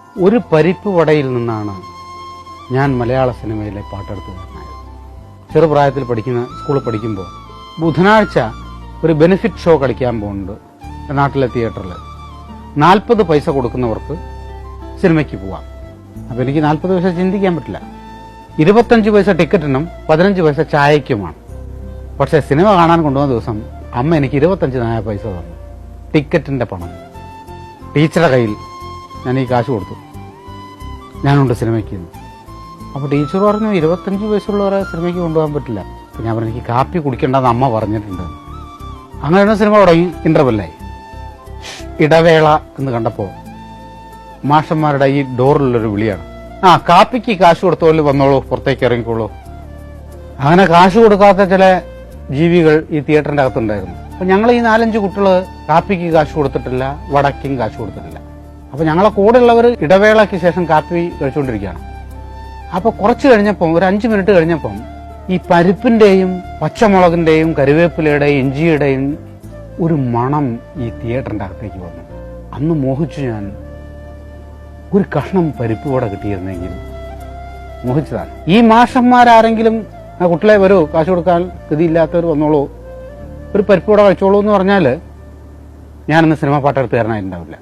ഒരു പരിപ്പ് വടയിൽ നിന്നാണ് ഞാൻ മലയാള സിനിമയിലെ പാട്ടെടുത്ത് വരുന്നത് ചെറുപ്രായത്തിൽ പഠിക്കുന്ന സ്കൂളിൽ പഠിക്കുമ്പോൾ ബുധനാഴ്ച ഒരു ബെനിഫിറ്റ് ഷോ കളിക്കാൻ പോകുന്നുണ്ട് നാട്ടിലെ തിയേറ്ററിൽ നാൽപ്പത് പൈസ കൊടുക്കുന്നവർക്ക് സിനിമയ്ക്ക് പോവാം. അപ്പം എനിക്ക് നാൽപ്പത് പൈസ ചിന്തിക്കാൻ പറ്റില്ല. ഇരുപത്തഞ്ച് പൈസ ടിക്കറ്റിനും പതിനഞ്ച് പൈസ ചായക്കുമാണ് പക്ഷേ സിനിമ കാണാൻ കൊണ്ടുവന്ന ദിവസം അമ്മ എനിക്ക് ഇരുപത്തഞ്ച് നായ പൈസ തന്നു. ടിക്കറ്റിന്റെ പണം. ടീച്ചറുടെ കയ്യിൽ ഞാൻ ഈ കാശ് കൊടുത്തു. ഞാനുണ്ട് സിനിമയ്ക്ക്. അപ്പോൾ ടീച്ചർ പറഞ്ഞു ഇരുപത്തഞ്ച് വയസ്സുള്ളവരെ സിനിമയ്ക്ക് കൊണ്ടുപോകാൻ പറ്റില്ല. ഞാൻ പറഞ്ഞു എനിക്ക് കാപ്പി കുടിക്കേണ്ടെന്ന് അമ്മ പറഞ്ഞിട്ടുണ്ട്. അങ്ങനെയുള്ള സിനിമ തുടങ്ങി ഇന്റർവെല്ലായി ഇടവേള എന്ന് കണ്ടപ്പോൾ മാഷന്മാരുടെ ഈ ഡോറിലുള്ളൊരു വിളിയാണ്. ആ കാപ്പിക്ക് കാശ് കൊടുത്തോൽ വന്നോളൂ പുറത്തേക്ക് ഇറങ്ങിക്കോളൂ. അങ്ങനെ കാശ് കൊടുക്കാത്ത ചില ജീവികൾ ഈ തിയേറ്ററിന്റെ അകത്തുണ്ടായിരുന്നു. അപ്പം ഞങ്ങൾ ഈ നാലഞ്ച് കുട്ടികൾ കാപ്പിക്ക് കാശ് കൊടുത്തിട്ടില്ല വടക്കും കാശ് കൊടുത്തിട്ടില്ല. അപ്പൊ ഞങ്ങളെ കൂടെ ഉള്ളവർ ഇടവേളയ്ക്ക് ശേഷം കാപ്പി കഴിച്ചുകൊണ്ടിരിക്കുകയാണ്. അപ്പോൾ കുറച്ച് കഴിഞ്ഞപ്പം ഒരു അഞ്ച് മിനിറ്റ് കഴിഞ്ഞപ്പം ഈ പരിപ്പിന്റെയും പച്ചമുളകിന്റെയും കരുവേപ്പിലയുടെയും ഇഞ്ചിയുടെയും ഒരു മണം ഈ തിയേറ്ററിന്റെ അകത്തേക്ക് വന്നു. അന്ന് മോഹിച്ചു ഞാൻ ഒരു കഷ്ണം പരിപ്പ് കൂടെ കിട്ടിയിരുന്നെങ്കിൽ മോഹിച്ചതാണ്. ഈ മാഷന്മാരാരെങ്കിലും ആ കുട്ടികളെ വരൂ കാശ് കൊടുക്കാൻ ഗതിയില്ലാത്തവർ വന്നോളൂ ഒരു പരിപ്പ് കൂടെ കഴിച്ചോളൂ എന്ന് പറഞ്ഞാൽ ഞാനിന്ന് സിനിമ പാട്ടെടുത്ത് തരണമായിട്ടുണ്ടാവില്ല